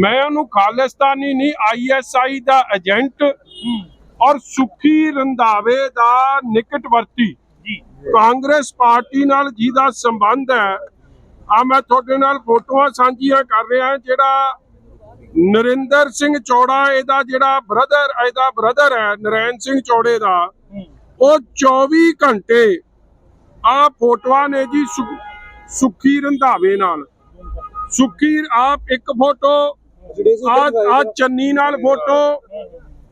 ਮੈਂ ਉਹਨੂੰ ਖਾਲਿਸਤਾਨੀ ਨਹੀਂ ਆਈਐਸਆਈ ਦਾ ਏਜੰਟ ਔਰ ਸੁਖੀ ਰੰਧਾਵੇ ਦਾ ਨਿਕਟਵਰਤੀ। ਕਾਂਗਰਸ ਪਾਰਟੀ ਨਾਲ ਜਿਹਦਾ ਸੰਬੰਧ ਹੈ ਆ ਮੈਂ ਤੁਹਾਡੇ ਨਾਲ ਫੋਟੋਆਂ ਸਾਂਝੀਆਂ ਕਰ ਰਿਹਾ ਜਿਹੜਾ ਨਰਿੰਦਰ ਸਿੰਘ ਚੌੜਾ ਇਹਦਾ ਜਿਹੜਾ ਬ੍ਰਦਰ ਇਹਦਾ ਬ੍ਰਦਰ ਹੈ ਨਰੈਣ ਸਿੰਘ ਚੌੜੇ ਦਾ ਉਹ 24 ਘੰਟੇ ਆ ਫੋਟੋਆਂ ਨੇ ਜੀ ਸੁੱਖੀ ਰੰਧਾਵੇ ਨਾਲ। ਸੁੱਖੀ ਆਪ ਇੱਕ ਫੋਟੋ ਆ ਆ ਚੰਨੀ ਨਾਲ ਫੋਟੋ।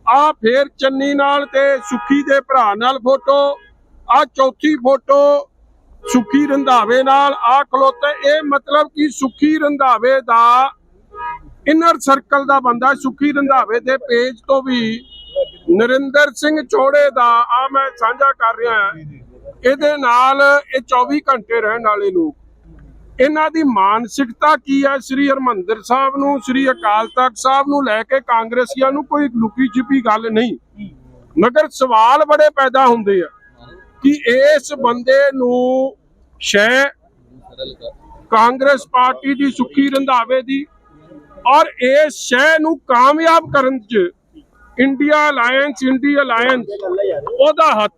ਆ ਫੇਰ ਚੰਨੀ ਨਾਲ ਤੇ ਸੁੱਖੀ ਦੇ ਭਰਾ ਨਾਲ ਫੋਟੋ। ਆ ਚੌਥੀ ਫੋਟੋ ਸੁੱਖੀ ਰੰਧਾਵੇ ਨਾਲ। ਆ ਖਲੋਤੇ। ਇਹ ਮਤਲਬ ਕਿ ਸੁੱਖੀ ਰੰਧਾਵੇ ਦਾ ਇਨਰ ਸਰਕਲ ਦਾ ਬੰਦਾ ਸੁੱਖੀ ਰੰਧਾਵੇ ਦੇ ਪੇਜ ਤੋਂ ਵੀ ਨਰਿੰਦਰ ਸਿੰਘ ਚੋੜੇ ਦਾ। ਆ ਮੈਂ ਸਾਂਝਾ ਕਰ ਰਿਹਾ। ਹਾਂ ਇਹਦੇ ਨਾਲ ਇਹ 24 ਘੰਟੇ ਰਹਿਣ ਵਾਲੇ ਲੋਕ ਇਹਨਾਂ ਦੀ ਮਾਨਸਿਕਤਾ ਕੀ ਹੈ ਸ੍ਰੀ ਹਰਮੰਦਰ ਸਾਹਿਬ ਨੂੰ, ਸ੍ਰੀ ਅਕਾਲ ਤਖਤ ਸਾਹਿਬ ਨੂੰ ਲੈ ਕੇ ਕਾਂਗਰਸੀਆਂ ਨੂੰ ਕੋਈ ਲੁਕੀ ਛਿਪੀ ਗੱਲ ਨਹੀਂ। ਮਗਰ ਸਵਾਲ ਬੜੇ ਪੈਦਾ ਹੁੰਦੇ ਆ ਕਿ ਇਸ ਬੰਦੇ ਨੂੰ ਸ਼ੈ ਕਾਂਗਰਸ ਪਾਰਟੀ ਦੀ ਸੁੱਖੀ ਰੰਧਾਵੇ ਦੀ ਔਰ ਇਸ ਸ਼ੈ ਨੂੰ ਕਾਮਯਾਬ ਕਰਨ ਚ ਇੰਡੀਆ ਅਲਾਈਅੰਸ ਇੰਡੀਆ ਅਲਾਈਅੰਸ ਉਹਦਾ ਹੱਥ।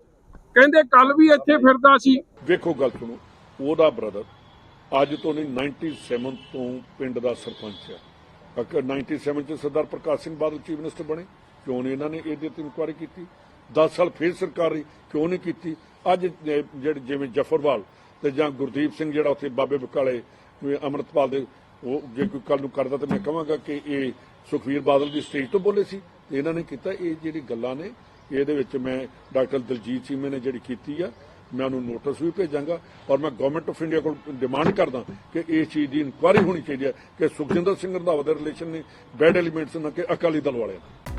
ਕਹਿੰਦੇ ਕੱਲ ਵੀ ਇੱਥੇ ਫਿਰਦਾ ਸੀ। ਵੇਖੋ ਗੱਲ ਸੁਣੋ, ਉਹਦਾ ਬ੍ਰਦਰ ਅੱਜ ਤੋਂ ਨਹੀਂ 97 ਤੋਂ ਪਿੰਡ ਦਾ ਸਰਪੰਚ ਹੈ। ਅਕ 97 ਚ ਸਰਦਾਰ ਪ੍ਰਕਾਸ਼ ਸਿੰਘ ਬਾਦਲ ਚੀਫ ਮਿਨਿਸਟਰ ਬਣੇ। ਕਿਉਂ ਨਹੀਂ ਇਹਨਾਂ ਨੇ ਇਹਦੇ ਤੇ ਇਨਕੁਆਇਰੀ ਕੀਤੀ? 10 ਸਾਲ ਫੇਰ ਸਰਕਾਰ ਰਹੀ ਕਿਉਂ ਨਹੀਂ ਕੀਤੀ? ਅੱਜ ਜਿਹੜੇ ਜਿਵੇਂ ਜਫਰਵਾਲ ਤੇ ਜਾਂ ਗੁਰਦੀਪ ਸਿੰਘ ਜਿਹੜਾ ਉੱਥੇ ਬਾਬੇ ਬਕਾਲੇ ਵੀ ਅੰਮ੍ਰਿਤਪਾਲ ਦੇ, ਉਹ ਜੇ ਕੋਈ ਕੱਲ ਨੂੰ ਕਰਦਾ ਤਾਂ ਮੈਂ ਕਹਾਂਗਾ ਕਿ ਇਹ ਸੁਖਵੀਰ ਬਾਦਲ ਦੀ ਸਟੇਜ ਤੋਂ ਬੋਲੇ ਸੀ। ਇਹਨਾਂ ਨੇ ਕੀਤਾ, ਇਹ ਜਿਹੜੀ ਗੱਲਾਂ ਨੇ, ਇਹਦੇ ਵਿੱਚ ਮੈਂ ਡਾਕਟਰ ਦਲਜੀਤ ਚੀਮੇ ਨੇ ਜਿਹੜੀ ਕੀਤੀ ਆ ਮੈਂ ਉਹਨੂੰ ਨੋਟਿਸ ਵੀ ਭੇਜਾਂਗਾ ਔਰ ਮੈਂ ਗਵਰਨਮੈਂਟ ਆਫ ਇੰਡੀਆ ਕੋਲ ਡਿਮਾਂਡ ਕਰਦਾ ਕਿ ਇਸ ਚੀਜ਼ ਦੀ ਇਨਕੁਆਇਰੀ ਹੋਣੀ ਚਾਹੀਦੀ ਹੈ ਕਿ ਸੁਖਜਿੰਦਰ ਸਿੰਘ ਰੰਧਾਵਾ ਦੇ ਰਿਲੇਸ਼ਨ ਨੇ ਬੈਡ ਐਲੀਮੈਂਟਸ ਨਾਲ ਕਿ ਅਕਾਲੀ ਦਲ ਵਾਲਿਆਂ ਨਾਲ